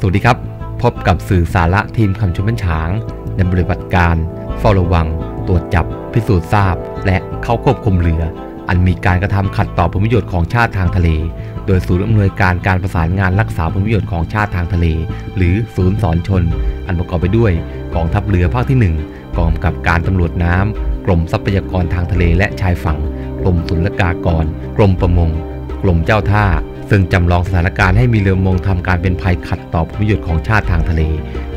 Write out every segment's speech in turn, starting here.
สวัสดีครับ พบกับสื่อสาระทีมคำชมเป็นฉางในบริบัติการ เฝ้าระวัง ตรวจจับ พิสูจน์ทราบ และเข้าควบคุมเรือ อันมีการกระทำขัดต่อผลประโยชน์ของชาติทางทะเล โดยศูนย์อำนวยการการประสานงานรักษาผลประโยชน์ของชาติทางทะเล หรือศูนย์สอนชน อันประกอบไปด้วยกองทัพเรือภาคที่ 1กองกำกับการตำรวจน้ำกรมทรัพยากรทางทะเลและชายฝั่งกรมศุลกากรกรมประมงกรมเจ้าท่า ซึ่งจำลองสถานการณ์ให้มีเรือมงทำการเป็นภัยขัดต่อผลประโยชน์ของชาติทางทะเล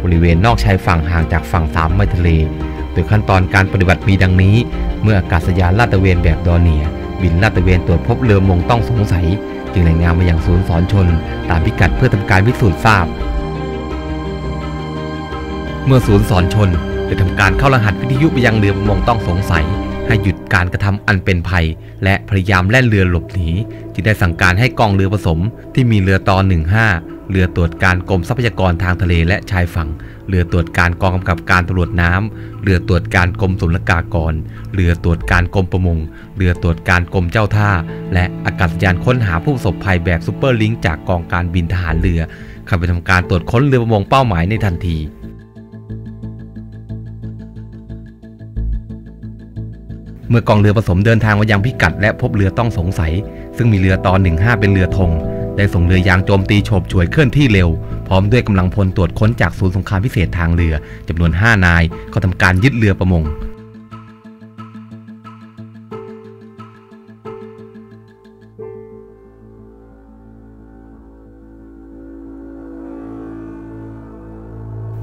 บริเวณนอกชายฝั่งห่างจากฝั่งสามไมล์ทะเล โดยขั้นตอนการปฏิบัติมีดังนี้ เมื่ออากาศยานลาดตระเวนแบบดอเนีย บินลาดตระเวนตรวจพบเรือมงต้องสงสัย จึงรายงานมาอยังศูนย์สอนชน ตามพิกัดเพื่อทำการพิสูจน์ทราบ เมื่อศูนย์สอนชนได้ทำการเข้ารหัสวิทยุไปยังเรือประมงต้องสงสัย ให้หยุดการกระทำอันเป็นภัย และพยายามแล่นเรือหลบหนีจึงได้สั่งการให้กองเรือผสม ที่มีเรือตอ15 เรือตรวจการกรมทรัพยากรทางทะเลและชายฝั่ง เรือตรวจการกองกำกับการตำรวจน้ำเรือตรวจการกรมศุลกากร เรือตรวจการกรมประมง เรือตรวจการกรมเจ้าท่า และอากาศยานค้นหาผู้ประสบภัยแบบซูเปอร์ลิงจากกองการบินทหารเรือเข้าไปทำการตรวจค้นเรือประมงเป้าหมายในทันที เมื่อกองเรือผสมเดินทางมายังพิกัด และพบเรือต้องสงสัย ซึ่งมีเรือตอน15 เป็นเรือธงได้ส่งเรือยางโจมตีโฉบฉวยเคลื่อนที่เร็ว พร้อมด้วยกำลังพลตรวจค้นจากศูนย์สงครามพิเศษทางเรือจำนวน 5 นายเขาทำการยึดเรือประมง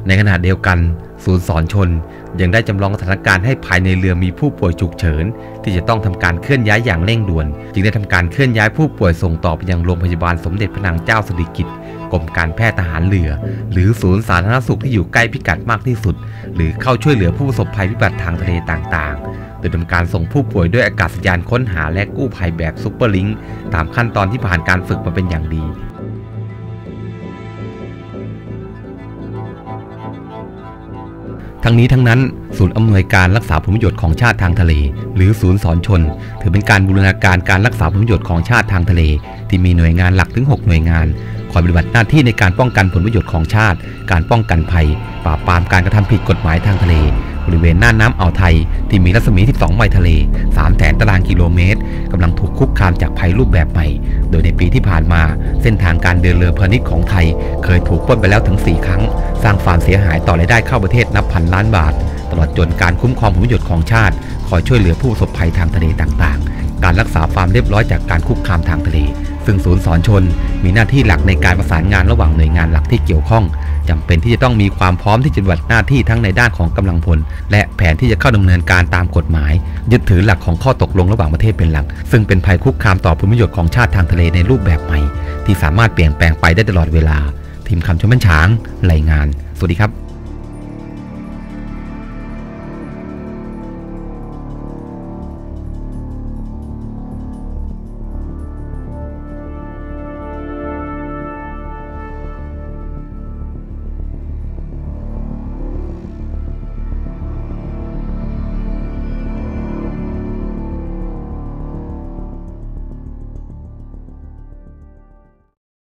ในขณะเดียวกัน ศูนย์สอนชนยังได้จำลองสถานการณ์ให้ภายในเรือมีผู้ป่วยฉุกเฉิน ที่จะต้องทำการเคลื่อนย้ายอย่างเร่งด่วน จึงได้ทำการเคลื่อนย้ายผู้ป่วยส่งต่อไปยังโรงพยาบาลสมเด็จพระนางเจ้าสิริกิติ์กรมการแพทย์ทหารเรือ หรือศูนย์สาธารณสุขที่อยู่ใกล้พิกัดมากที่สุด หรือเข้าช่วยเหลือผู้ประสบภัยพิบัติทางทะเลต่างๆ โดยทำการส่งผู้ป่วยด้วยอากาศยานค้นหาและกู้ภัยแบบซุปเปอร์ลิงก์ตามขั้นตอนที่ผ่านการฝึกมาเป็นอย่างดี ทั้งนี้ทั้งนั้น ศูนย์อำนวยการรักษาผลประโยชน์ของชาติทางทะเล หรือศูนย์สอนชน ถือเป็นการบูรณาการการรักษาผลประโยชน์ของชาติทางทะเล ที่มีหน่วยงานหลักถึง 6 หน่วยงานคอยปฏิบัติหน้าที่ในการป้องกันผลประโยชน์ของชาติ การป้องกันภัย ปราบปรามการกระทำผิดกฎหมายทางทะเล บริเวณหน่านน้ำอ่าวไทย ที่มีรัศมี 12 ไมล์ทะเล 3 แสนตารางกิโลเมตรกำลังถูกคุกคามจากภัยรูปแบบใหม่ โดยในปีที่ผ่านมา เส้นทางการเดินเรือพาณิชย์ของไทย เคยถูกปล้นไปแล้วถึง 4 ครั้ง สร้างความเสียหายต่อรายได้เข้าประเทศนับพันล้านบาท ตลอดจนการคุ้มครองผลประโยชน์ของชาติ คอยช่วยเหลือผู้ประสบภัยทางทะเลต่างๆ การรักษาความเรียบร้อยจากการคุกคามทางทะเลซึ่งศูนย์สอนชนมีหน้าที่หลักในการประสานงานระหว่างหน่วยงานหลักที่เกี่ยวข้อง จำเป็นที่จะต้องมีความพร้อมที่จะปฏิบัติหน้าที่ทั้งในด้านของกำลังพล และแผนที่จะเข้าดำเนินการตามกฎหมาย ยึดถือหลักของข้อตกลงระหว่างประเทศเป็นหลัก ซึ่งเป็นภัยคุกคามต่อผลประโยชน์ของชาติทางทะเลในรูปแบบใหม่ ที่สามารถเปลี่ยนแปลงไปได้ตลอดเวลา ทีมคำชมบันช้างรายงาน สวัสดีครับ